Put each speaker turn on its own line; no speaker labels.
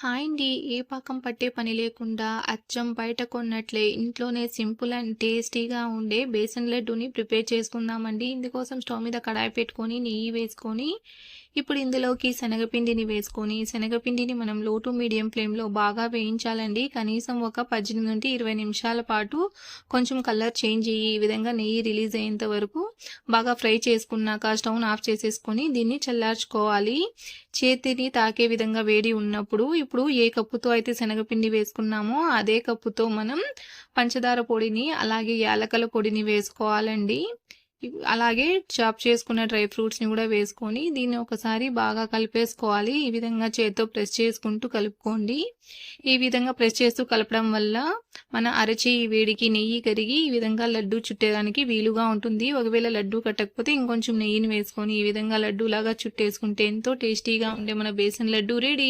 Hi అండి. ఏ పాకం పట్టే పని లేకుండా అచ్చం బయట కొన్నట్లే ఇంట్లోనే సింపుల్ అండ్ టేస్టీగా ఉండే బేసన్ లడ్డూని ప్రిపేర్ చేసుకుందామండి. ఇందుకోసం స్టవ్ మీద కడాయి పెట్టుకొని నెయ్యి వేసుకొని ఇప్పుడు ఇందులోకి శనగపిండిని వేసుకొని శనగపిండిని మనం లో టు మీడియం ఫ్లేమ్‌లో బాగా వేయించాలండి. కనీసం ఒక 18 నుండి 20 నిమిషాల పాటు కొంచెం కలర్ చేంజ్ అయ్యి ఈ విధంగా నెయ్యి రిలీజ్ అయ్యేంత వరకు బాగా ఫ్రై చేసుకున్నాక స్టవ్‌ని ఆఫ్ చేసేసుకొని దీన్ని చల్లార్చుకోవాలి. చేతిని తాకే విధంగా వేడి ఉన్నప్పుడు ఇప్పుడు ఏ కప్పుతో అయితే శనగపిండి వేసుకున్నామో అదే కప్పుతో మనం పంచదార పొడిని అలాగే యాలకల పొడిని వేసుకోవాలండి. అలాగే చాప్ చేసుకున్న డ్రై ఫ్రూట్స్‌ని కూడా వేసుకొని దీన్ని ఒకసారి బాగా కలిపేసుకోవాలి. ఈ విధంగా చేత్తో ప్రెస్ చేసుకుంటూ కలుపుకోండి. ఈ విధంగా ప్రెస్ చేస్తూ కలపడం వల్ల మన అరచేయి వేడికి నెయ్యి కరిగి ఈ విధంగా లడ్డు చుట్టేదానికి వీలుగా ఉంటుంది. ఒకవేళ లడ్డూ కట్టకపోతే ఇంకొంచెం నెయ్యిని వేసుకొని ఈ విధంగా లడ్డూలాగా చుట్టేసుకుంటే ఎంతో టేస్టీగా ఉండే మన బేసన్ లడ్డు రెడీ.